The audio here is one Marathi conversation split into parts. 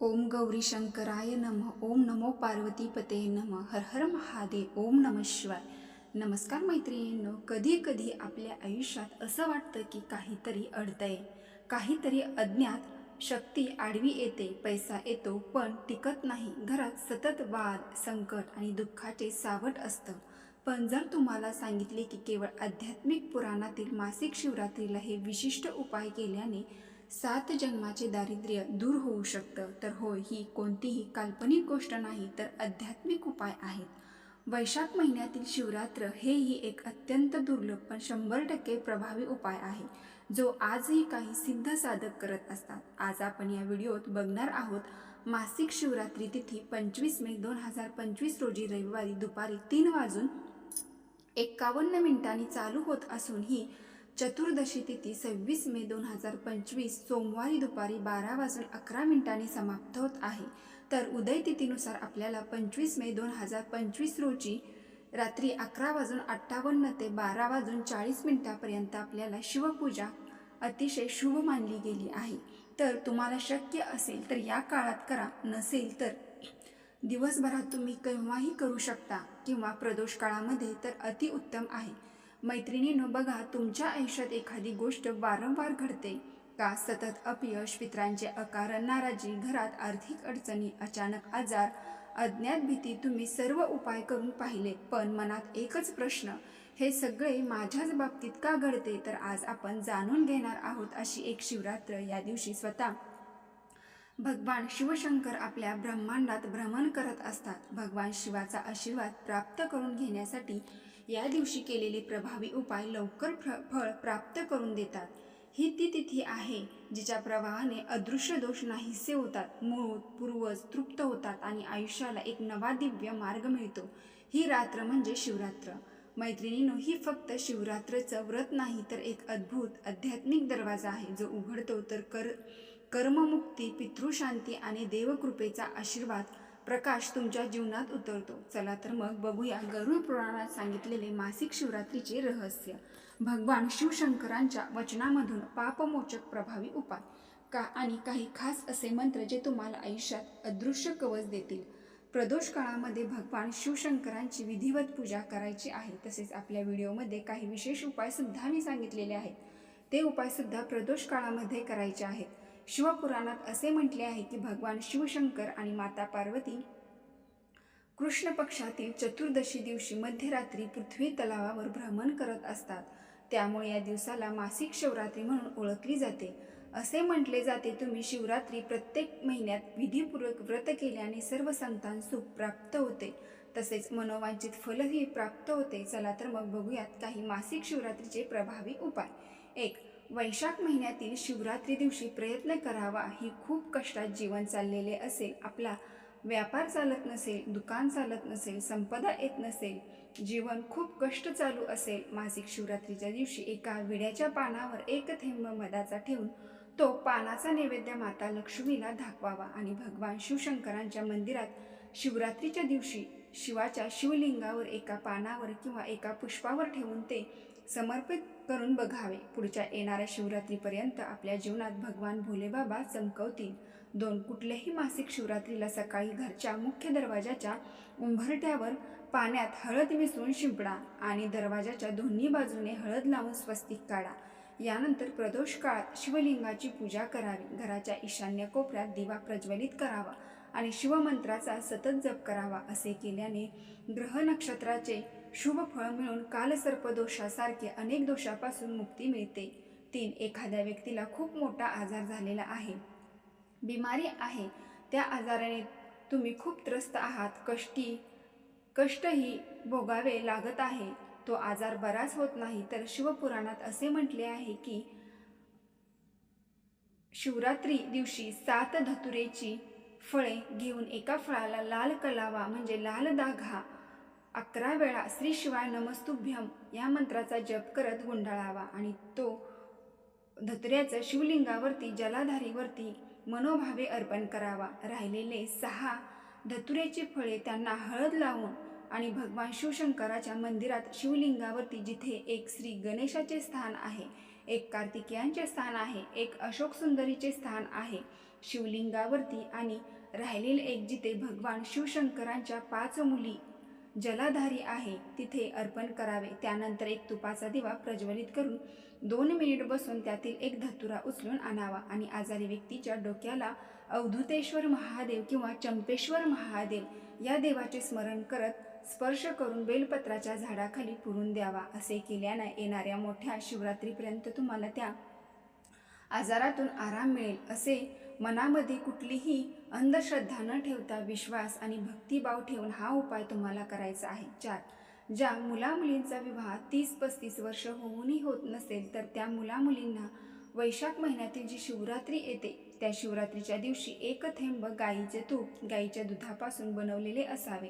ओम गौरी शंकराय नम ओम नमो पार्वती पते नम हर हर महादेव ओम नम शिवाय. नमस्कार मैत्रिणींनो कधी कधी आपल्या आयुष्यात असं वाटतं की काहीतरी अडतंय काहीतरी अज्ञात शक्ती आडवी येते पैसा येतो पण टिकत नाही. घरात सतत वाद संकट आणि दुःखाचे सावट असतं. पण जर तुम्हाला सांगितले की केवळ आध्यात्मिक पुराणातील मासिक शिवरात्रीला हे विशिष्ट उपाय केल्याने सात जन्माचे दारिद्र्य दूर होऊ शकतं. तर होय ही कोणतीही काल्पनिक गोष्ट नाही तर आध्यात्मिक उपाय आहेत. वैशाख महिन्यातील शिवरात्र हेही एक अत्यंत दुर्लभ पण शंभर टक्के प्रभावी उपाय आहे. जो आजही काही सिद्ध साधक करत असतात. आज आपण या व्हिडिओत बघणार आहोत मासिक शिवरात्री तिथी पंचवीस मे दोन हजार पंचवीस रोजी रविवारी दुपारी तीन वाजून एक्कावन्न मिनिटांनी चालू होत असून ही चतुर्दशी तिथी सव्वीस मे दोन हजार पंचवीस सोमवारी दुपारी बारा वाजून अकरा मिनिटांनी समाप्त होत आहे. तर उदय तिथीनुसार आपल्याला पंचवीस मे दोन हजार पंचवीस रोजी रात्री अकरा वाजून अठ्ठावन्न ते बारा वाजून चाळीस मिनिटापर्यंत आपल्याला शिवपूजा अतिशय शुभ मानली गेली आहे. तर तुम्हाला शक्य असेल तर या काळात करा नसेल तर दिवसभरात तुम्ही केव्हाही करू शकता किंवा प्रदोष काळामध्ये तर अतिउत्तम आहे. मैत्रिणीनं बघा तुमच्या आयुष्यात एखादी गोष्ट वारंवार घडते का? सतत अपयश पित्रांचे अकारण नाराजी घरात आर्थिक अडचणी अचानक आजार अज्ञात भीती तुम्ही सर्व उपाय करून पाहिले. पण मनात एकच प्रश्न हे सगळे माझ्याच बाबतीत का घडते? तर आज आपण जाणून घेणार आहोत अशी एक शिवरात्र या दिवशी स्वतः. भगवान शिवशंकर आपल्या ब्रह्मांडात भ्रमण करत असतात. भगवान शिवाचा आशीर्वाद प्राप्त करून घेण्यासाठी या दिवशी केलेले प्रभावी उपाय लवकर फळ प्राप्त करून देतात. ही ती तिथी आहे जिच्या प्रवाहाने अदृश्य दोष नाहीसे होतात. मूळ पूर्वज तृप्त होतात आणि आयुष्याला एक नवा दिव्य मार्ग मिळतो. ही रात्र म्हणजे शिवरात्र. मैत्रिणीनो ही फक्त शिवरात्रचं व्रत नाही तर एक अद्भुत आध्यात्मिक दरवाजा आहे जो उघडतो तर कर कर्ममुक्ती पितृशांती आणि देवकृपेचा आशीर्वाद प्रकाश तुमच्या जीवनात उतरतो. चला तर मग बघूया गरुड पुराणात सांगितलेले मासिक शिवरात्रीचे रहस्य. भगवान शिवशंकरांच्या वचनामधून पापमोचक प्रभावी उपाय. का आणि काही खास असे मंत्र जे तुम्हाला आयुष्यात अदृश्य कवच देतील? प्रदोष काळामध्ये भगवान शिवशंकरांची विधिवत पूजा करायची आहे तसेच आपल्या व्हिडिओमध्ये काही विशेष उपायसुद्धा मी सांगितलेले आहेत. ते उपायसुद्धा प्रदोष काळामध्ये करायचे आहेत. शिवपुराणात असे म्हटले आहे की भगवान शिवशंकर आणि माता पार्वती कृष्ण पक्षातील चतुर्दशी दिवशी मध्यरात्री पृथ्वी तलावावर भ्रमण करत असतात. त्यामुळे या दिवसाला मासिक शिवरात्री म्हणून ओळखली जाते. असे म्हटले जाते तुम्ही शिवरात्री प्रत्येक महिन्यात विधीपूर्वक व्रत केल्याने सर्व संतान सुख प्राप्त होते. तसेच मनोवांचित फलही प्राप्त होते. चला तर मग बघूयात काही मासिक शिवरात्रीचे प्रभावी उपाय. एक वैशाख महिन्यातील शिवरात्री दिवशी प्रयत्न करावा ही खूप कष्टात जीवन चाललेले असेल. आपला व्यापार चालत नसेल दुकान चालत नसेल संपदा येत नसेल जीवन खूप कष्ट चालू असेल मासिक शिवरात्रीच्या दिवशी एका विड्याच्या पानावर एक थेंब मधाचा ठेवून तो पानाचा नैवेद्य माता लक्ष्मीला दाखवावा आणि भगवान शिवशंकरांच्या मंदिरात शिवरात्रीच्या दिवशी शिवाच्या शिवलिंगावर एका पानावर किंवा एका पुष्पावर ठेवून ते समर्पित करून बघावे. पुढच्या येणाऱ्या शिवरात्रीपर्यंत आपल्या जीवनात भगवान भोलेबाबा चमकवतील. दोन कुठल्याही मासिक शिवरात्रीला सकाळी घरच्या मुख्य दरवाजाच्या उंभरट्यावर पाण्यात हळद मिसळून शिंपडा आणि दरवाजाच्या दोन्ही बाजूने हळद लावून स्वस्तिक काढा. यानंतर प्रदोष काळात शिवलिंगाची पूजा करावी. घराच्या ईशान्य कोपऱ्यात दिवा प्रज्वलित करावा आणि शिवमंत्राचा सतत जप करावा असे केल्याने ग्रह नक्षत्राचे शुभ फळ मिळून कालसर्पदोषासारखे अनेक दोषापासून मुक्ती मिळते. तीन एखाद्या व्यक्तीला खूप मोठा आजार झालेला आहे. बिमारी आहे. त्या आजाराने तुम्ही खूप त्रस्त आहात. कष्टी कष्टही भोगावे लागत आहे. तो आजार बराच होत नाही. तर शिवपुराणात असे म्हटले आहे की शिवरात्री दिवशी सात धतुरेची फळे घेऊन एका फळाला लाल कलावा म्हणजे लाल दाघा अकरा वेळा श्री शिवाय नमस्तुभ्यम या मंत्राचा जप करत गुंडाळावा आणि तो धतुऱ्याचं शिवलिंगावरती जलाधारीवरती मनोभावे अर्पण करावा. राहिलेले सहा धतुऱ्याची फळे त्यांना हळद लावून आणि भगवान शिवशंकराच्या मंदिरात शिवलिंगावरती जिथे एक श्री गणेशाचे स्थान आहे एक कार्तिकेयांचे स्थान आहे एक अशोक सुंदरीचे स्थान आहे शिवलिंगावरती आणि राहिलेले एक जिथे भगवान शिवशंकरांच्या पाच मुली जलाधारी आहे तिथे अर्पण करावे. त्यानंतर एक तुपाचा दिवा प्रज्वलित करून दोन मिनिट बसून त्यातील एक धतुरा उचलून आणावा आणि आजारी व्यक्तीच्या डोक्याला अवधूतेश्वर महादेव किंवा चंपेश्वर महादेव या देवाचे स्मरण करत स्पर्श करून बेलपत्राच्या झाडाखाली पुरून द्यावा असे केल्याने येणाऱ्या मोठ्या शिवरात्रीपर्यंत तुम्हाला त्या आजारातून आराम मिळेल असे मनामध्ये कुठलीही अंधश्रद्धा न ठेवता विश्वास आणि भक्तिभाव ठेवून हा उपाय तुम्हाला करायचा आहे. चार. ज्या मुलामुलींचा विवाह तीस पस्तीस वर्ष होऊनही होत नसेल तर त्या मुलामुलींना वैशाख महिन्यातील जी शिवरात्री येते त्या शिवरात्रीच्या दिवशी एक थेंब गाईचे तूप गाईच्या दुधापासून बनवलेले असावे.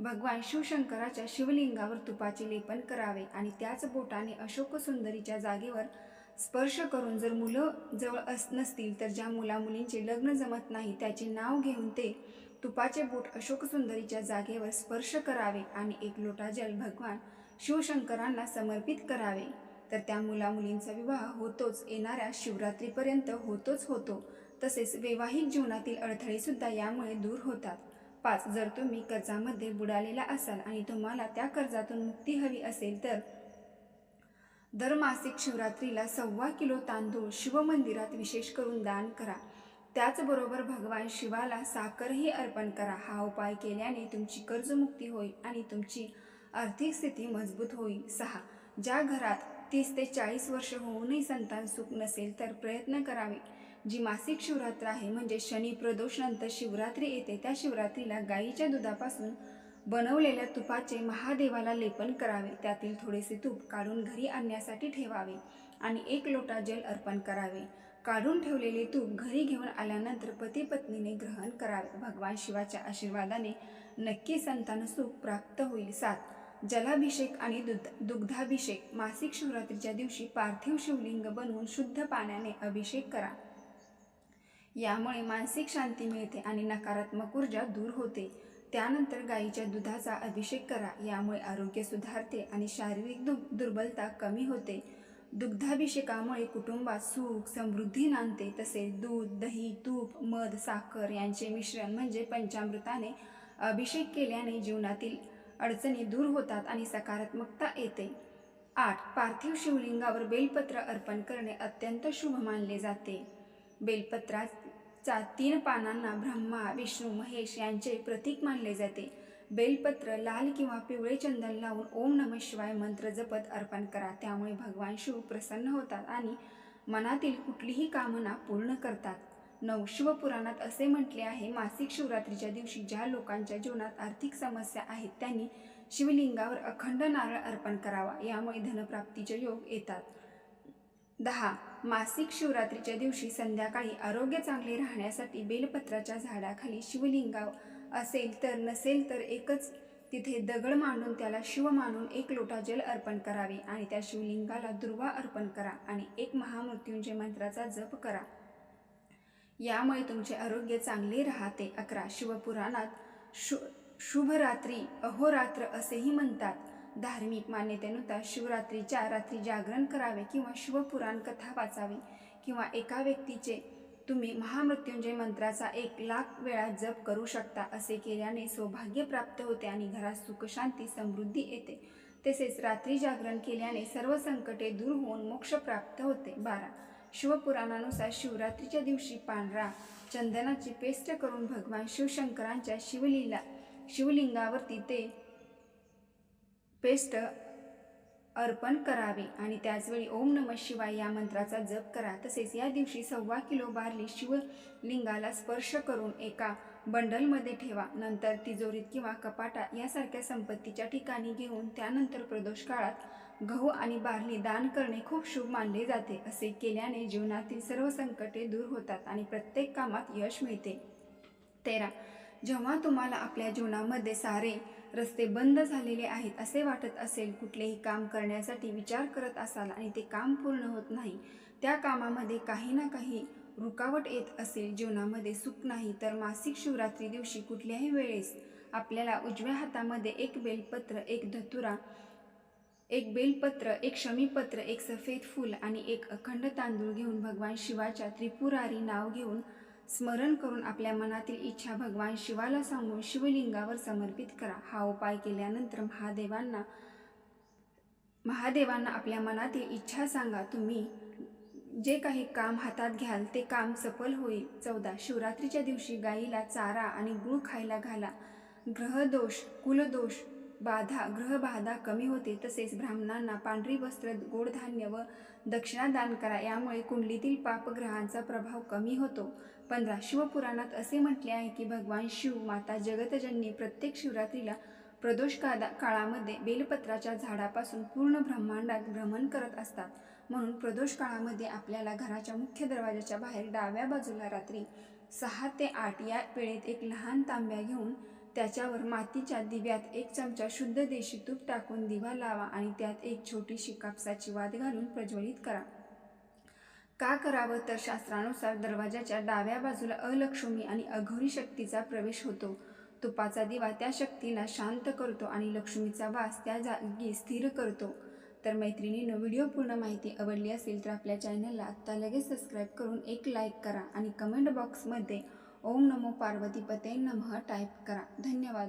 भगवान शिवशंकराच्या शिवलिंगावर तुपाचे लेपन करावे आणि त्याच बोटाने अशोक सुंदरीच्या जागेवर स्पर्श करून जर मुलं जवळ अस नसतील तर ज्या मुलामुलींचे लग्न जमत नाही त्याचे नाव घेऊन ते तुपाचे बोट अशोक सुंदरीच्या जागेवर स्पर्श करावे आणि एक लोटा जल भगवान शिवशंकरांना समर्पित करावे. तर त्या मुलामुलींचा विवाह होतोच येणाऱ्या शिवरात्रीपर्यंत होतोच होतो. तसेच वैवाहिक जीवनातील अडथळेसुद्धा यामुळे दूर होतात. पाच जर तुम्ही कर्जामध्ये बुडालेला असाल आणि तुम्हाला त्या कर्जातून मुक्ती हवी असेल तर दर मासिक शिवरात्रीला सव्वा किलो तांदूळ शिवमंदिरात विशेष करून दान करा. त्याचबरोबर भगवान शिवाला साखरही अर्पण करा. हा उपाय केल्याने तुमची कर्जमुक्ती होईल आणि तुमची आर्थिक स्थिती मजबूत होईल. सहा. ज्या घरात तीस ते चाळीस वर्ष होऊनही संतान सुख नसेल तर प्रयत्न करावे. जी मासिक शिवरात्र आहे म्हणजे शनी प्रदोषनंतर शिवरात्री येते. त्या शिवरात्रीला गाईच्या दुधापासून बनवलेल्या तुपाचे महादेवाला लेपन करावे. त्यातील थोडेसे तूप काढून घरी आणण्यासाठी ठेवावे आणि एक लोटा जल अर्पण करावे. काढून ठेवलेले तूप घरी घेऊन आल्यानंतर पती पत्नीने ग्रहण करावे. भगवान शिवाच्या आशीर्वादाने नक्की संतान सुख प्राप्त होईल. सात जलाभिषेक आणि दुध दुग्धाभिषेक. मासिक शिवरात्रीच्या दिवशी पार्थिव शिवलिंग बनवून शुद्ध पाण्याने अभिषेक करा. यामुळे मानसिक शांती मिळते आणि नकारात्मक ऊर्जा दूर होते. त्यानंतर गाईच्या दुधाचा अभिषेक करा यामुळे आरोग्य सुधारते आणि शारीरिक दु दुर्बलता कमी होते. दुग्धाभिषेकामुळे कुटुंबात सुख समृद्धी नांदते तसेच दूध दही तूप मध साखर यांचे मिश्रण म्हणजे पंचामृताने अभिषेक केल्याने जीवनातील अडचणी दूर होतात आणि सकारात्मकता येते. आठ पार्थिव शिवलिंगावर बेलपत्र अर्पण करणे अत्यंत शुभ मानले जाते. चा तीन पानांना ब्रह्मा विष्णू महेश यांचे प्रतीक मानले जाते. बेलपत्र लाल किंवा पिवळे चंदन लावून ओम नम शिवाय मंत्र जपत अर्पण करा. त्यामुळे भगवान शिव प्रसन्न होतात आणि मनातील कुठलीही कामना पूर्ण करतात. नऊ शिवपुराणात असे म्हटले आहे मासिक शिवरात्रीच्या दिवशी ज्या लोकांच्या जीवनात आर्थिक समस्या आहेत त्यांनी शिवलिंगावर अखंड नारळ अर्पण करावा. यामुळे धनप्राप्तीचे योग येतात. दहा. मासिक शिवरात्रीच्या दिवशी संध्याकाळी आरोग्य चांगले राहण्यासाठी बेलपत्राच्या झाडाखाली शिवलिंगाव असेल तर नसेल तर एकच. तिथे दगड मांडून त्याला शिव मानून एक लोटा जल अर्पण करावे आणि त्या शिवलिंगाला दुर्वा अर्पण करा आणि एक महामृत्युंजय मंत्राचा जप करा. यामुळे तुमचे आरोग्य चांगले राहते. अकरा. शिवपुराणात शु शुभरात्री अहोरात्र असेही म्हणतात. धार्मिक मान्यतेनुसार शिवरात्रीच्या रात्री जागरण करावे किंवा शिवपुराण कथा वाचावी किंवा एका व्यक्तीचे तुम्ही महामृत्युंजय मंत्राचा एक लाख वेळा जप करू शकता असे केल्याने सौभाग्य प्राप्त होते आणि घरात सुखशांती समृद्धी येते. तसेच रात्री जागरण केल्याने सर्व संकटे दूर होऊन मोक्ष प्राप्त होते. बारा. शिवपुराणानुसार शिवरात्रीच्या दिवशी पांढरा चंदनाची पेस्ट करून भगवान शिवशंकरांच्या शिवलीला शिवलिंगावरती ते पेस्ट अर्पण करावे आणि त्याचवेळी ओम नम शिवाय या मंत्राचा जप करा. तसेच या दिवशी सव्वा किलो बार्ली शिवलिंगाला स्पर्श करून एका बंडलमध्ये ठेवा. नंतर तिजोरीत किंवा कपाटा यासारख्या संपत्तीच्या ठिकाणी घेऊन त्यानंतर प्रदोष काळात गहू आणि बार्ली दान करणे खूप शुभ मानले जाते. असे केल्याने जीवनातील सर्व संकटे दूर होतात आणि प्रत्येक कामात यश मिळते. तेरा. जेव्हा तुम्हाला आपल्या जीवनामध्ये सारे रस्ते बंद झालेले आहेत असे वाटत असेल कुठलेही काम करण्यासाठी विचार करत असाल आणि ते काम पूर्ण होत नाही त्या कामामध्ये काही ना काही रुकावट येत असेल जीवनामध्ये सुख नाही तर मासिक शिवरात्री दिवशी कुठल्याही वेळेस आपल्याला उजव्या हातामध्ये एक बेलपत्र एक धतुरा एक बेलपत्र एक शमीपत्र एक सफेद फूल आणि एक अखंड तांदूळ घेऊन भगवान शिवाच्या त्रिपुरारी नाव घेऊन स्मरण करून आपल्या मनातील इच्छा भगवान शिवाला सांगून शिवलिंगावर समर्पित करा. हा उपाय केल्यानंतर महादेवांना महादेवांना आपल्या मनातील इच्छा सांगा. तुम्ही जे काही काम हातात घ्याल ते काम सफल होईल. चौदा. शिवरात्रीच्या दिवशी गाईला चारा आणि गुळ खायला घाला. ग्रहदोष कुलदोष बाधा ग्रहबाधा कमी होते तसेच ब्राह्मणांना पांढरी वस्त्र गोडधान्य व दक्षिणा दान करा. यामुळे कुंडलीतील पापग्रहांचा प्रभाव कमी होतो. पंधरा शिवपुराणात असे म्हटले आहे की भगवान शिव माता जगतजननी प्रत्येक शिवरात्रीला प्रदोष कादा काळामध्ये बेलपत्राच्या झाडापासून पूर्ण ब्रह्मांडात भ्रमण करत असतात. म्हणून प्रदोष काळामध्ये आपल्याला घराच्या मुख्य दरवाजाच्या बाहेर डाव्या बाजूला रात्री सहा ते आठ या वेळेत एक लहान तांब्या घेऊन त्याच्यावर मातीच्या दिव्यात एक चमचा शुद्ध देशी तूप टाकून दिवा लावा आणि त्यात एक छोटीशी कापसाची वाद घालून प्रज्वलित करा. का करावं? तर शास्त्रानुसार दरवाजाच्या डाव्या बाजूला अलक्ष्मी आणि अघोरी शक्तीचा प्रवेश होतो. तुपाचा दिवा त्या शक्तीला शांत करतो आणि लक्ष्मीचा वास त्या जागी स्थिर करतो. तर मैत्रिणीनं व्हिडिओ पूर्ण माहिती आवडली असेल तर आपल्या चॅनलला आत्ता लगेच सबस्क्राईब करून एक लाईक करा आणि कमेंट बॉक्समध्ये ओम नमो पार्वती पते नमः टाईप करा. धन्यवाद.